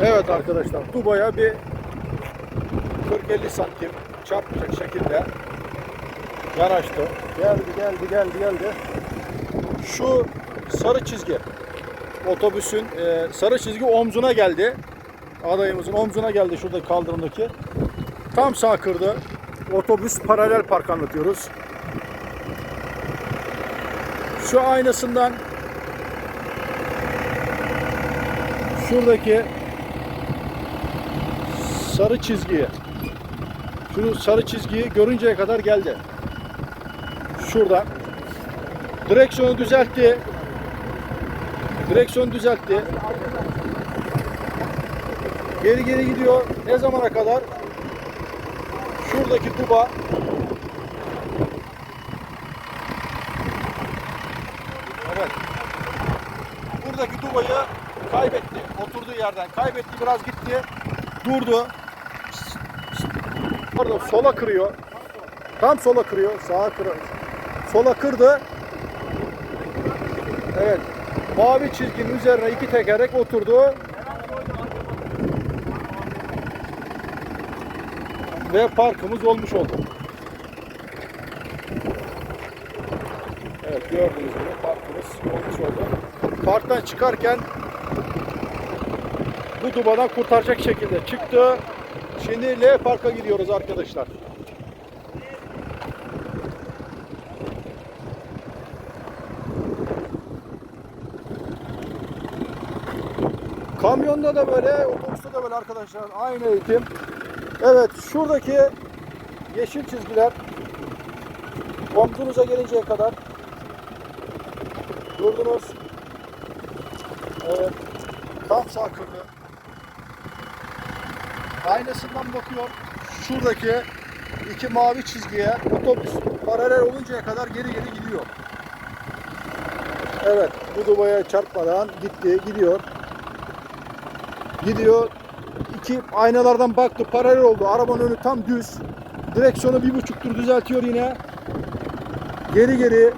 Evet arkadaşlar Dubai'ye bir 40-50 santim çarpacak şekilde yanaştı. Geldi geldi geldi geldi. Şu sarı çizgi otobüsün e, sarı çizgi omzuna geldi. Adayımızın omzuna geldi şurada kaldırımdaki. Tam sağ kırdı. Otobüs paralel park anlatıyoruz. Şu aynasından şuradaki sarı çizgiyi şu sarı çizgiyi görünceye kadar geldi. Şuradan direksiyonu düzeltti. Direksiyonu düzeltti. Geri geri gidiyor. Ne zamana kadar? Şuradaki tuba Evet. Buradaki tubayı kaybetti. Oturduğu yerden kaybetti. Biraz gitti. Durdu. Pardon sola kırıyor. Tam sola kırıyor. Sağa kırıyor. Sola kırdı. Evet. Mavi çizginin üzerine iki tekerlek oturdu. Ve parkımız olmuş oldu. Evet gördüğünüz gibi parkımız olmuş oldu. Parktan çıkarken bu dubadan kurtaracak şekilde çıktı. Şimdi L Park'a gidiyoruz arkadaşlar. Kamyonda da böyle, otobüste de böyle arkadaşlar. Aynı eğitim. Evet, şuradaki yeşil çizgiler omzunuza gelinceye kadar durdunuz. Evet, tam sağ kırdı. Aynasından bakıyor. Şuradaki iki mavi çizgiye otobüs paralel oluncaya kadar geri geri gidiyor. Evet, bu dubaya çarpmadan gitti, gidiyor. Gidiyor. İki aynalardan baktı, paralel oldu. Arabanın önü tam düz. Direksiyonu bir buçuktur düzeltiyor yine. Geri geri.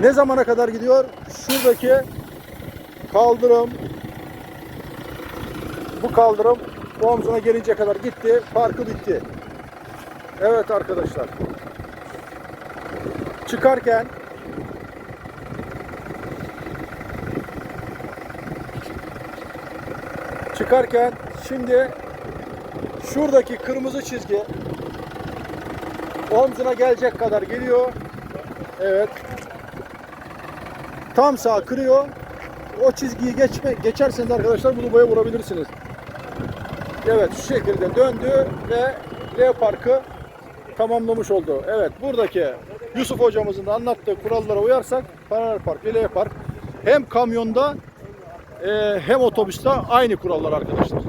Ne zamana kadar gidiyor? Şuradaki kaldırım. Bu kaldırım omzuna gelince kadar gitti. Parkı bitti. Evet arkadaşlar. Çıkarken çıkarken şimdi şuradaki kırmızı çizgi omzuna gelecek kadar geliyor. Evet. Tam sağ kırıyor. O çizgiyi geçme, geçerseniz arkadaşlar bunu boya vurabilirsiniz. Evet şu şekilde döndü ve L Park'ı tamamlamış oldu. Evet buradaki Yusuf hocamızın da anlattığı kurallara uyarsak paralel park ve L Park hem kamyonda e, hem otobüste aynı kurallar arkadaşlar.